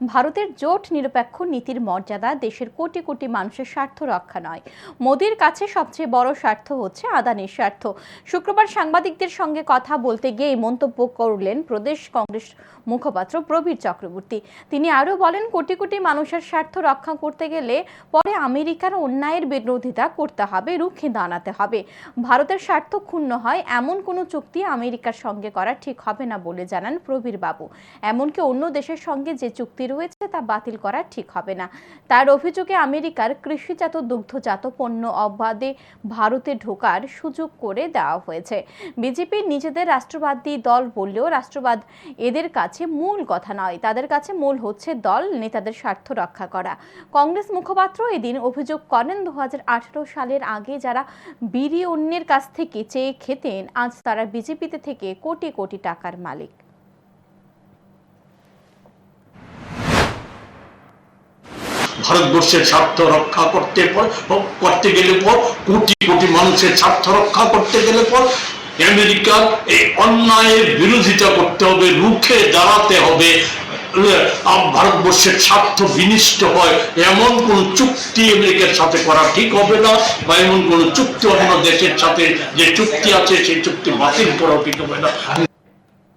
ভারতের জোট নিরপেক্ষ নীতির মর্যাদা দেশের কোটি কোটি মানুষের স্বার্থ রক্ষা নয়। মোদির কাছে সবচেয়ে বড় স্বার্থ হচ্ছে আদানির স্বার্থ। শুক্রবার সাংবাদিকদের সঙ্গে কথা বলতে গিয়ে মন্তব্য করলেন প্রদেশ কংগ্রেস মুখপাত্র প্রবীর চক্রবর্তী। তিনি আরও বলেন, কোটি কোটি মানুষের স্বার্থ রক্ষা করতে গেলে পরে আমেরিকার অন্যায়ের বিরোধিতা করতে হবে, রুখে দাঁড়াতে হবে। ভারতের স্বার্থ ক্ষুণ্ণ হয়, এমন কোনো চুক্তি আমেরিকার সঙ্গে করা ঠিক হবে না বলে জানান প্রবীর বাবু এমনকি অন্য দেশের সঙ্গে যে চুক্তি রয়েছে তা বাতিল করা ঠিক হবে না। তার অভিযোগে আমেরিকার কৃষিজাত দুগ্ধজাত পণ্য অবাধে ভারতে ঢোকার সুযোগ করে দেওয়া হয়েছে। বিজেপি নিজেদের রাষ্ট্রবাদী দল বললেও রাষ্ট্রবাদ এদের কাছে মূল কথা নয়। তাদের কাছে মূল হচ্ছে দল, নেতাদের স্বার্থ রক্ষা করা। কংগ্রেস মুখপাত্র এদিন অভিযোগ করেন দু হাজার আঠারো সালের আগে যারা বিড়ি অন্যের কাছ থেকে চেয়ে খেতেন, আজ তারা বিজেপিতে থেকে কোটি কোটি টাকার মালিক। ভারতবর্ষের স্বার্থ রক্ষা করতে করতে গেলে পর, কোটি কোটি মানুষের স্বার্থ রক্ষা করতে গেলে পর আমেরিকার এই অন্যায়ের বিরোধিতা করতে হবে, রুখে দাঁড়াতে হবে। ভারতবর্ষের স্বার্থ বিনিষ্ট হয়, এমন কোন চুক্তি আমেরিকার সাথে করা ঠিক হবে না, বা এমন কোন চুক্তি অন্য দেশের সাথে যে চুক্তি আছে, সেই চুক্তি বাতিল করাও ঠিক হবে না।